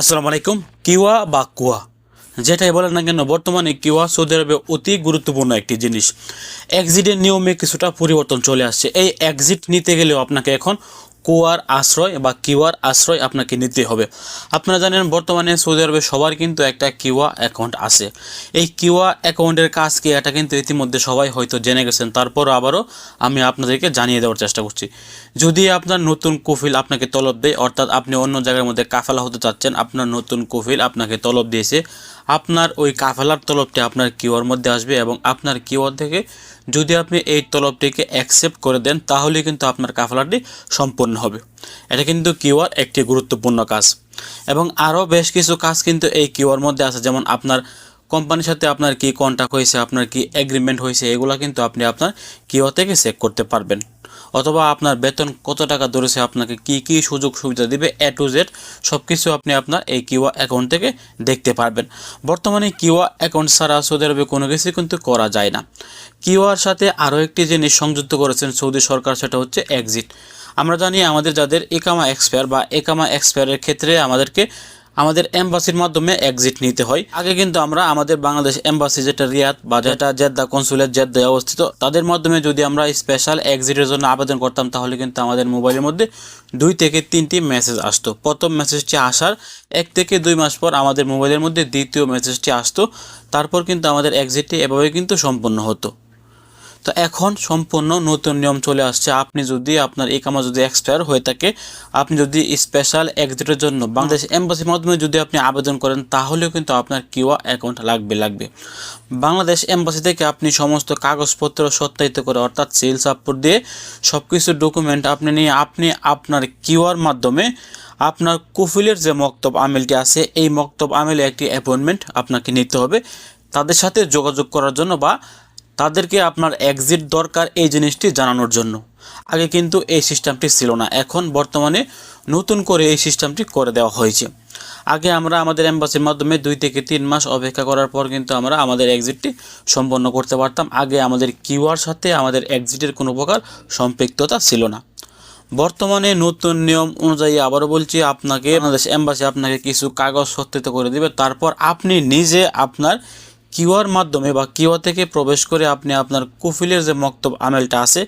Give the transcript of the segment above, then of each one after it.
আসসালামু আলাইকুম। কিওয়া বা কুয়া? যেটাই বলেন না কেন, বর্তমানে কিওয়া সৌদি আরবে অতি গুরুত্বপূর্ণ একটি জিনিস। এক্সিটের নিয়মে কিছুটা পরিবর্তন চলে আসছে। এই এক্সিট নিতে গেলেও আপনাকে এখন কুয়ার আশ্রয় বা কিওয়ার আশ্রয় আপনাকে নিতে হবে। আপনারা জানেন, বর্তমানে সৌদি আরবে সবার কিন্তু একটা কিওয়া অ্যাকাউন্ট আছে। এই কিওয়া অ্যাকাউন্টের কাজ কি, এটা কিন্তু ইতিমধ্যে সবাই হয়তো জেনে গেছেন। তারপর আবারও আমি আপনাদেরকে জানিয়ে দেওয়ার চেষ্টা করছি। যদি আপনার নতুন কফিল আপনাকে তলব দেয়, অর্থাৎ আপনি অন্য জায়গার মধ্যে কাফেলা হতে চাচ্ছেন, আপনার নতুন কফিল আপনাকে তলব দিয়েছে আপনার ওই কাফেলার তলবটি আপনার কিওয়ার মধ্যে আসবে এবং আপনার কিওয়ার থেকে যদি আপনি এই তলবটিকে অ্যাকসেপ্ট করে দেন তাহলে কিন্তু আপনার কাফেলাটি সম্পূর্ণ হবে। এটা কিন্তু কিওয়ার একটি গুরুত্বপূর্ণ কাজ। এবং আরও বেশ কিছু কাজ কিন্তু এই কিওয়ার মধ্যে আছে, যেমন আপনার কোম্পানির সাথে আপনার কি কন্ট্যাক্ট হয়েছে, আপনার কি এগ্রিমেন্ট হয়েছে, এগুলো কিন্তু আপনি আপনার কিওয়া থেকে চেক করতে পারবেন। অথবা আপনার বেতন কত টাকা ধরেছে, আপনাকে কি কি সুযোগ সুবিধা দিবে এ টু জেড সব কিছু আপনি আপনার এই কিওয়া অ্যাকাউন্ট থেকে দেখতে পারবেন। বর্তমানে কিওয়া অ্যাকাউন্ট ছাড়া সৌদি আরবে কোনো কিছু কিন্তু করা যায় না। কিওয়ার সাথে আরও একটি জিনিস সংযুক্ত করেছেন সৌদি সরকার, সেটা হচ্ছে এক্সিট আমরা জানি আমাদের যাদের একামা এক্সপায়ার বা একামা এক্সপায়ারের ক্ষেত্রে আমাদেরকে আমাদের এম্বাসির মাধ্যমে এক্সিট নিতে হয়। আগে কিন্তু আমরা আমাদের বাংলাদেশ এম্বাসি যেটা রিয়াদ বা যেটা জেদ্দা কনসুলেট জেদ্দায় অবস্থিত, তাদের মাধ্যমে যদি আমরা স্পেশাল এক্সিটের জন্য আবেদন করতাম, তাহলে কিন্তু আমাদের মোবাইলের মধ্যে দুই থেকে তিনটি মেসেজ আসতো। প্রথম মেসেজটি আসার এক থেকে দুই মাস পর আমাদের মোবাইলের মধ্যে দ্বিতীয় মেসেজটি আসতো। তারপর কিন্তু আমাদের এক্সিটটি এভাবে কিন্তু সম্পন্ন হতো। তো এখন সম্পূর্ণ নতুন নিয়ম চলে আসছে। আপনি যদি আপনার এই কামা যদি এক্সপায়ার হয়ে থাকে, আপনি যদি স্পেশাল এক্সিটের জন্য বাংলাদেশ এম্বাসির মাধ্যমে যদি আপনি আবেদন করেন, তাহলেও কিন্তু আপনার কিওয়া অ্যাকাউন্ট লাগবে লাগবে। বাংলাদেশ এম্বাসি থেকে আপনি সমস্ত কাগজপত্র সত্যায়িত করে, অর্থাৎ সিল সাপোর্ট দিয়ে সব কিছু ডকুমেন্ট আপনি নিয়ে, আপনি আপনার কিওয়ার মাধ্যমে আপনার কুফিলের যে মক্তব আমিলটি আছে, এই মক্তব আমিলে একটি অ্যাপয়েন্টমেন্ট আপনাকে নিতে হবে। তাদের সাথে যোগাযোগ করার জন্য বা তাদেরকে আপনার এক্সিট দরকার এই জিনিসটি জানানোর জন্য। আগে কিন্তু এই সিস্টেমটি ছিল না। এখন বর্তমানে নতুন করে এই সিস্টেমটি করে দেওয়া হয়েছে। আগে আমরা আমাদের অ্যাম্বাসির মাধ্যমে দুই থেকে তিন মাস অপেক্ষা করার পর কিন্তু আমরা আমাদের এক্সিটটি সম্পন্ন করতে পারতাম। আগে আমাদের কিউআর সাথে আমাদের এক্সিটের কোনো প্রকার সম্পৃক্ততা ছিল না। বর্তমানে নতুন নিয়ম অনুযায়ী আবারও বলছি, আপনাকে বাংলাদেশ এম্বাসি আপনাকে কিছু কাগজ সত্যায়িত করে দিবে। তারপর আপনি নিজে আপনার কিউআর মাধ্যমে বা কিউআর থেকে প্রবেশ করে আপনি আপনার কুফিলের যে মক্তব আমেলটা আছে,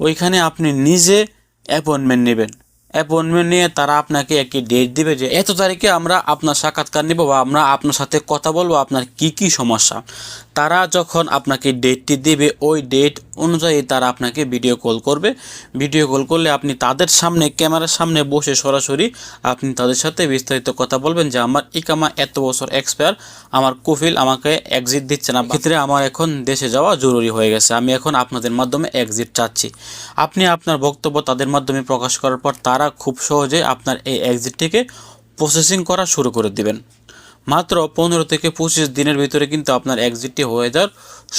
ওইখানে আপনি নিজে অ্যাপয়েন্টমেন্ট নেবেন। অ্যাপয়েন্টমেন্ট নিয়ে তারা আপনাকে একটি ডেট দিবে যে, এত তারিখে আমরা আপনার সাক্ষাৎকার নিব বা আমরা আপনার সাথে কথা বলব, আপনার কি কি সমস্যা? তারা যখন আপনাকে ডেটটি দেবে, ওই ডেট অনুযায়ী তারা আপনাকে ভিডিও কল করবে। ভিডিও কল করলে আপনি তাদের সামনে, ক্যামেরার সামনে বসে সরাসরি আপনি তাদের সাথে বিস্তারিত কথা বলবেন যে, আমার ইকামা এত বছর এক্সপায়ার আমার কুফিল আমাকে এক্সিট দিচ্ছে না। ক্ষেত্রে আমার এখন দেশে যাওয়া জরুরি হয়ে গেছে। আমি এখন আপনাদের মাধ্যমে এক্সিট চাচ্ছি। আপনি আপনার বক্তব্য তাদের মাধ্যমে প্রকাশ করার পর তারা খুব সহজে আপনার এই এক্সিটটিকে প্রসেসিং করা শুরু করে দিবেন। মাত্র পনেরো থেকে পঁচিশ দিনের ভিতরে কিন্তু আপনার এক্সিটটি হয়ে যাওয়ার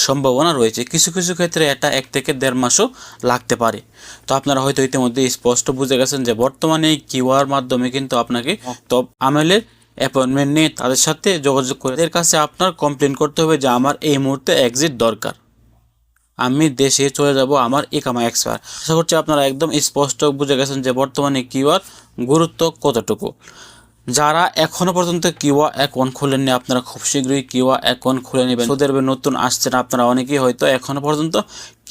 সম্ভাবনা রয়েছে। কিছু কিছু ক্ষেত্রে এটা এক থেকে দেড় মাসও লাগতে পারে। তো আপনারা হয়তো ইতিমধ্যে স্পষ্ট বুঝে গেছেন যে বর্তমানে কিউআর মাধ্যমে কিন্তু আপনাকে তব আমেলের অ্যাপয়েন্টমেন্ট নিয়ে তাদের সাথে যোগাযোগ করে। এদের কাছে আপনার কমপ্লেন করতে হবে যে আমার এই মুহূর্তে এক্সিট দরকার। আমি দেশে চলে যাব আমার ইকামা এক্সপার আশা করছি আপনারা একদম স্পষ্ট বুঝে গেছেন যে বর্তমানে কিওয়ার গুরুত্ব কতটুকু। যারা এখনও পর্যন্ত কিওয়া অ্যাকাউন্ট খুলেননি, আপনারা খুব শীঘ্রই কিওয়া অ্যাকাউন্ট খুলে নেবেন। ওদের নতুন আসছেন আপনারা অনেকেই হয়তো এখনও পর্যন্ত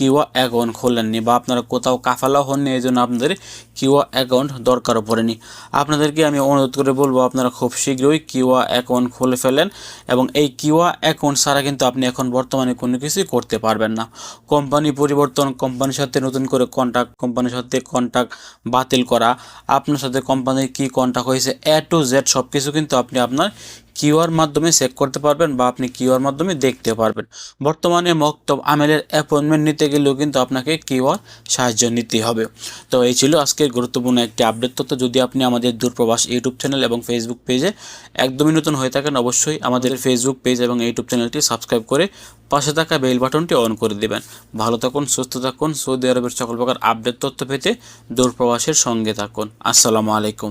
কিওয়া অ্যাকাউন্ট খুললেননি বা আপনারা কোথাও কাফালা হননি এই জন্য আপনাদের কিওয়া অ্যাকাউন্ট দরকারও পড়েনি। আপনাদেরকে আমি অনুরোধ করে বলব, আপনারা খুব শীঘ্রই কিওয়া অ্যাকাউন্ট খুলে ফেলেন এবং এই কিওয়া অ্যাকাউন্ট ছাড়া কিন্তু আপনি এখন বর্তমানে কোনো কিছুই করতে পারবেন না। কোম্পানি পরিবর্তন, কোম্পানির সাথে নতুন করে কন্ট্যাক্ট কোম্পানির সাথে কন্ট্যাক্ট বাতিল করা, আপনার সাথে কোম্পানির কী কন্ট্যাক্ট হয়েছে এ টু জেড সব কিছু কিন্তু আপনি আপনার কিউআর মাধ্যমে চেক করতে পারবেন বা আপনি কিউআর মাধ্যমে দেখতে পারবেন। বর্তমানে মক্তব আমেলের অ্যাপয়েন্টমেন্ট নিতে গেলেও কিন্তু আপনাকে কিউআর সাহায্য নিতে হবে। তো এই ছিল আজকের গুরুত্বপূর্ণ একটি আপডেট তথ্য। যদি আপনি আমাদের দূরপ্রবাস ইউটিউব চ্যানেল এবং ফেসবুক পেজে একদমই নতুন হয়ে থাকেন, অবশ্যই আমাদের ফেসবুক পেজ এবং ইউটিউব চ্যানেলটি সাবস্ক্রাইব করে পাশে থাকা বেল বাটনটি অন করে দেবেন। ভালো থাকুন, সুস্থ থাকুন। সৌদি আরবের সকল প্রকার আপডেট তথ্য পেতে দূরপ্রবাসের সঙ্গে থাকুন। আসসালামু আলাইকুম।